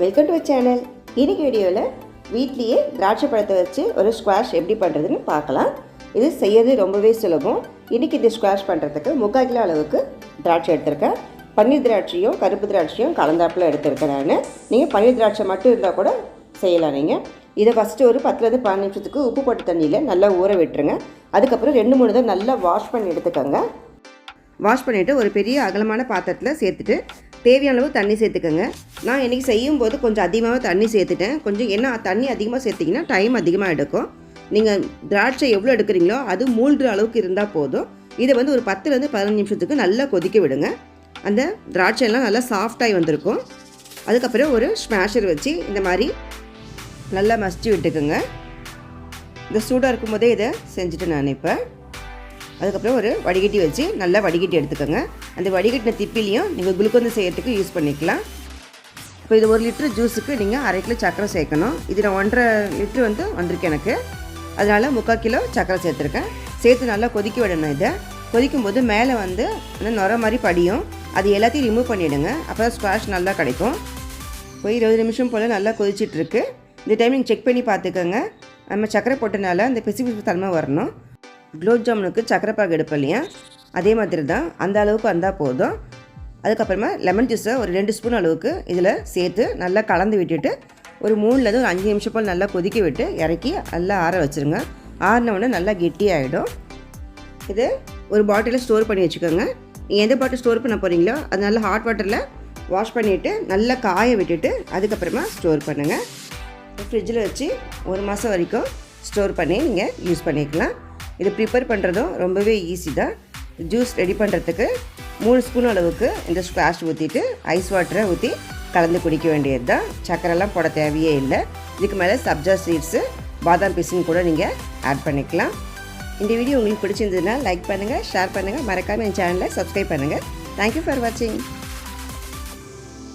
Welcome to channel இன்னைக்கு வீடியோவில் வீட்லேயே திராட்சை பழத்தை வச்சு ஒரு ஸ்குவாஷ் எப்படி பண்ணுறதுன்னு பார்க்கலாம். இது செய்யறது ரொம்பவே சுலபம். இன்றைக்கி இந்த ஸ்குவாஷ் பண்ணுறதுக்கு முக்கால் கிலோ அளவுக்கு திராட்சை எடுத்திருக்கேன். பன்னீர் திராட்சையும் கருப்பு திராட்சையும் கலந்தாப்பில் எடுத்திருக்கேன் நான். நீங்கள் பன்னீர் திராட்சை மட்டும் இருந்தால் கூட செய்யலாம் நீங்கள் இதை ஃபஸ்ட்டு ஒரு பத்துலேருந்து பதினஞ்சு நிமிஷத்துக்கு உப்பு போட்ட தண்ணியில் நல்லா ஊற விட்டுருங்க. அதுக்கப்புறம் ரெண்டு மூணு தான் நல்லா வாஷ் பண்ணி எடுத்துக்கோங்க. வாஷ் பண்ணிவிட்டு ஒரு பெரிய அகலமான பாத்திரத்தில் சேர்த்துட்டு தேவையான அளவு தண்ணி சேர்த்துக்கோங்க. நான் இன்றைக்கி செய்யும்போது கொஞ்சம் அதிகமாக தண்ணி சேர்த்துட்டேன். கொஞ்சம் என்ன தண்ணி அதிகமாக சேர்த்திங்கன்னா டைம் அதிகமாக எடுக்கும். நீங்கள் திராட்சை எவ்வளோ எடுக்கிறீங்களோ அது மூழ்கிற அளவுக்கு இருந்தால் போதும். இதை வந்து ஒரு பத்துலேருந்து பதினஞ்சு நிமிஷத்துக்கு நல்லா கொதிக்க விடுங்க. அந்த திராட்சையெல்லாம் நல்லா சாஃப்டாகி வந்திருக்கும். அதுக்கப்புறம் ஒரு ஸ்மாஷர் வச்சு இந்த மாதிரி நல்லா மசிச்சு விட்டுக்குங்க. இந்த சூடாக இருக்கும்போதே இதை செஞ்சுட்டு நான் இப்போ அதுக்கப்புறம் ஒரு வடிகட்டி வச்சு நல்லா வடிகட்டி எடுத்துக்கோங்க. அந்த வடிகட்டின திப்பிலையும் நீங்கள் குளுக்கோந்து செய்கிறதுக்கு யூஸ் பண்ணிக்கலாம். இப்போ இது ஒரு லிட்ரு ஜூஸுக்கு நீங்கள் அரை கிலோ சக்கரை சேர்க்கணும். இது நான் ஒன்றரை லிட்ரு வந்து வந்திருக்கு எனக்கு. அதனால் முக்கால் கிலோ சக்கரை சேர்த்துருக்கேன். சேர்த்து நல்லா கொதிக்க விடணும் இதை. கொதிக்கும் போது மேலே வந்து நுர மாதிரி படியும். அது எல்லாத்தையும் ரிமூவ் பண்ணிவிடுங்க அப்போ தான் ஸ்குவாஷ் நல்லா கிடைக்கும். போய் இருபது நிமிஷம் போல் நல்லா கொதிச்சிட்ருக்கு. இந்த டைம் நீங்கள் செக் பண்ணி பார்த்துக்கோங்க. நம்ம சக்கரை போட்டனால அந்த பிசு பிசு தன்மை வரணும். குலோப் ஜாமுனுக்கு சக்கரை பாகு எடுப்போம் இல்லையா? அதே மாதிரி தான் அந்த அளவுக்கு வந்தால் போதும். அதுக்கப்புறமா லெமன் ஜூஸை ஒரு ரெண்டு ஸ்பூன் அளவுக்கு இதில் சேர்த்து நல்லா கலந்து விட்டுட்டு ஒரு மூணுலேருந்து ஒரு அஞ்சு நிமிஷம் போல் நல்லா கொதிக்க விட்டு இறக்கி நல்லா ஆற வச்சுருங்க. ஆறினவுடனே நல்லா கெட்டியாகிடும் இது ஒரு பாட்டிலில் ஸ்டோர் பண்ணி வச்சுக்கோங்க. நீங்கள் எந்த பாட்டில் ஸ்டோர் பண்ண போகிறீங்களோ அது நல்லா ஹாட் வாட்டரில் வாஷ் பண்ணிவிட்டு நல்லா காய விட்டுட்டு அதுக்கப்புறமா ஸ்டோர் பண்ணுங்கள் ஃப்ரிட்ஜில் வச்சு ஒரு மாதம் வரைக்கும் ஸ்டோர் பண்ணி நீங்கள் யூஸ் பண்ணிக்கலாம். இது ப்ரிப்பேர் பண்ணுறதும் ரொம்பவே ஈஸி தான். ஜூஸ் ரெடி பண்ணுறதுக்கு மூணு ஸ்பூன் அளவுக்கு இந்த ஸ்குவாஷ் ஊற்றிட்டு ஐஸ் வாட்டரை ஊற்றி கலந்து குடிக்க வேண்டியது தான் சக்கரைலாம் போட தேவையே இல்லை. இதுக்கு மேலே சப்ஜா சீட்ஸு பாதாம் பிசின் கூட நீங்கள் ஆட் பண்ணிக்கலாம். இந்த வீடியோ உங்களுக்கு பிடிச்சிருந்ததுன்னா லைக் பண்ணுங்கள் ஷேர் பண்ணுங்கள் மறக்காமல் என் சேனலை சப்ஸ்கிரைப் பண்ணுங்கள் தேங்க்யூ ஃபார் வாட்சிங்